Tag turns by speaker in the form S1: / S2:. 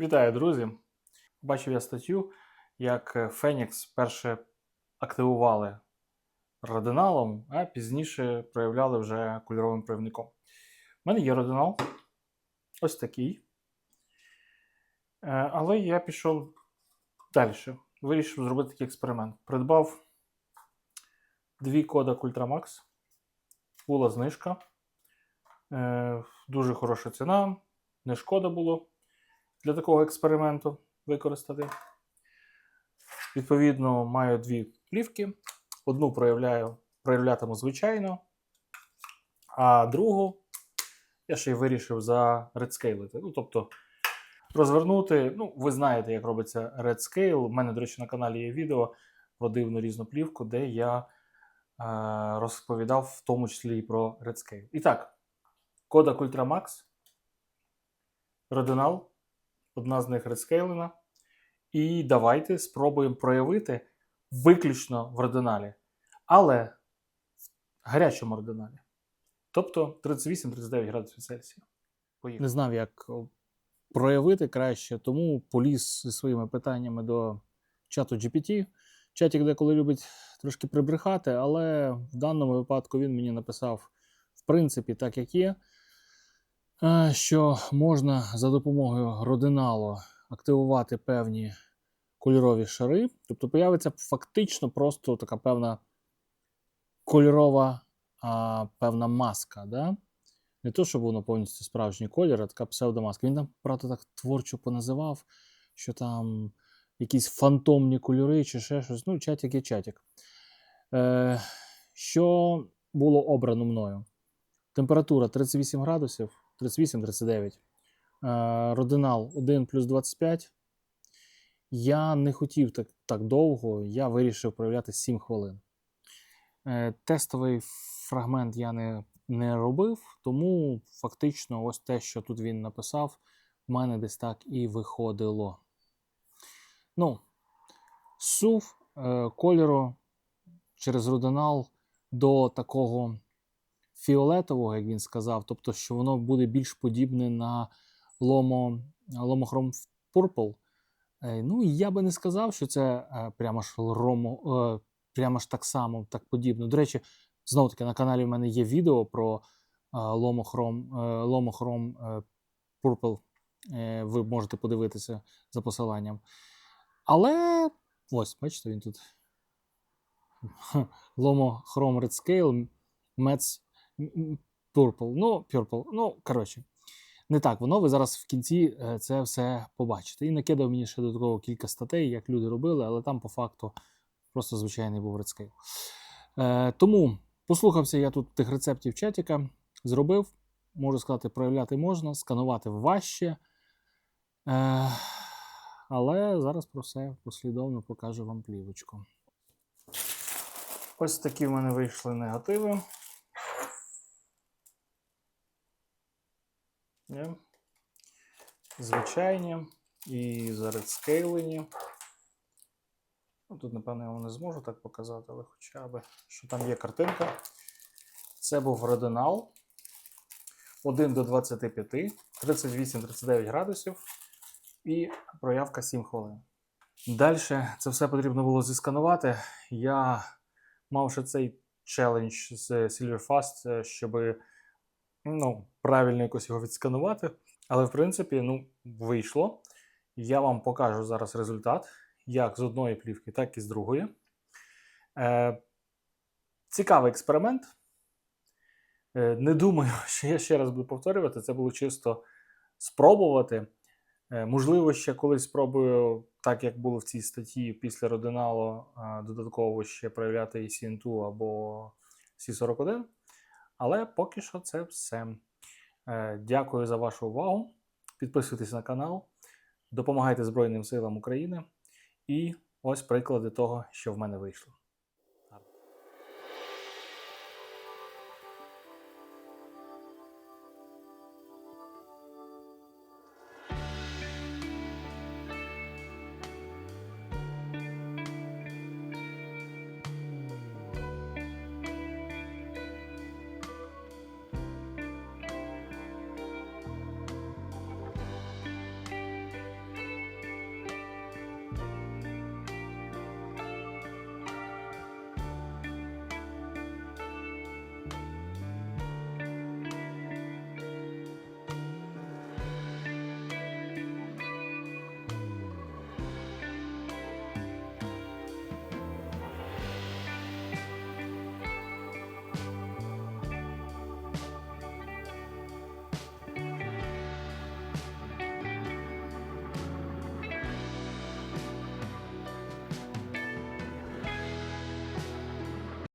S1: Вітаю, друзі! Бачив я статтю, як е, Фенікс перше активували радиналом, а пізніше проявляли вже кольоровим проявником. У мене є радинал, ось такий. Е, Але я пішов далі. Вирішив зробити такий експеримент. Придбав дві Kodak Ultramax. Була знижка. Е, Дуже хороша ціна, не шкода було для такого експерименту використати. Відповідно, маю дві плівки. Одну проявляю, проявлятиму звичайно, а другу я ще й вирішив заредскейлити. Ну, тобто розвернути. Ну, ви знаєте, як робиться редскейл. У мене, до речі, на каналі є відео про дивну різну плівку, де я е, розповідав в тому числі і про редскейл. І так, Kodak Ultramax, Rodinal, одна з них редскейлена. І давайте спробуємо проявити виключно в родиналі, але в гарячому родиналі. Тобто 38-39 градусів Цельсія. Поїхали. Не знав, як проявити краще, тому поліз зі своїми питаннями до чату GPT. Чатик деколи любить трошки прибрехати, але в даному випадку він мені написав, в принципі, так як є, що можна за допомогою родиналу активувати певні кольорові шари. Тобто появиться фактично просто така певна кольорова а, певна маска. Да? Не то, щоб воно повністю справжній колір, а така псевдомаска. Він там, правда, так творчо поназивав, що там якісь фантомні кольори чи ще щось. Ну, чатик є чатик. Е, що було обрано мною? Температура 38 градусів, 38-39. Е, родинал 1 плюс 25. Я не хотів так, так довго, я вирішив проявляти 7 хвилин. Е, тестовий фрагмент я не, не робив, тому фактично, ось те, що тут він написав, в мене десь так і виходило. Ну, сув е, кольору через родинал до такого фіолетового, як він сказав, тобто, що воно буде більш подібне на ломо, ломохром Purple. Е, Ну, я би не сказав, що це е, прямо ж ромо, е, прямо ж так само, так подібно. До речі, знову таки на каналі в мене є відео про ломохром, ломохром Purple. Ви можете подивитися за посиланням. Але ось, бачите, він тут. Ломохром Red Scale, Mets Purple. Ну, Purple. Ну, коротше. Не так воно, ви зараз в кінці е, це все побачите. І накидав мені ще додатково кілька статей, як люди робили, але там по факту просто звичайний був редскейл. Е, тому послухався я тут тих рецептів чатіка, зробив. Можу сказати, проявляти можна, сканувати важче. Е, але зараз про все послідовно покажу вам плівочку. Ось такі в мене вийшли негативи. Є. Звичайні і заредскейлені. Ну, Тут, напевно, я вам не зможу так показати, але хоча б, що там є картинка. Це був родинал 1 до 25, 38-39 градусів і проявка 7 хвилин. Далі це все потрібно було зісканувати. Я мав ще цей челендж з Silverfast, щоб ну, правильно якось його відсканувати. Але, в принципі, ну, вийшло. Я вам покажу зараз результат, як з одної плівки, так і з другої. Е, Цікавий експеримент. Е, Не думаю, що я ще раз буду повторювати. Це було чисто спробувати. Е, Можливо, ще колись спробую, так як було в цій статті, після родиналу е, додатково ще проявляти і CN2 або C41. Але поки що це все. Е, Дякую за вашу увагу. Підписуйтесь на канал, допомагайте Збройним силам України. І ось приклади того, що в мене вийшло.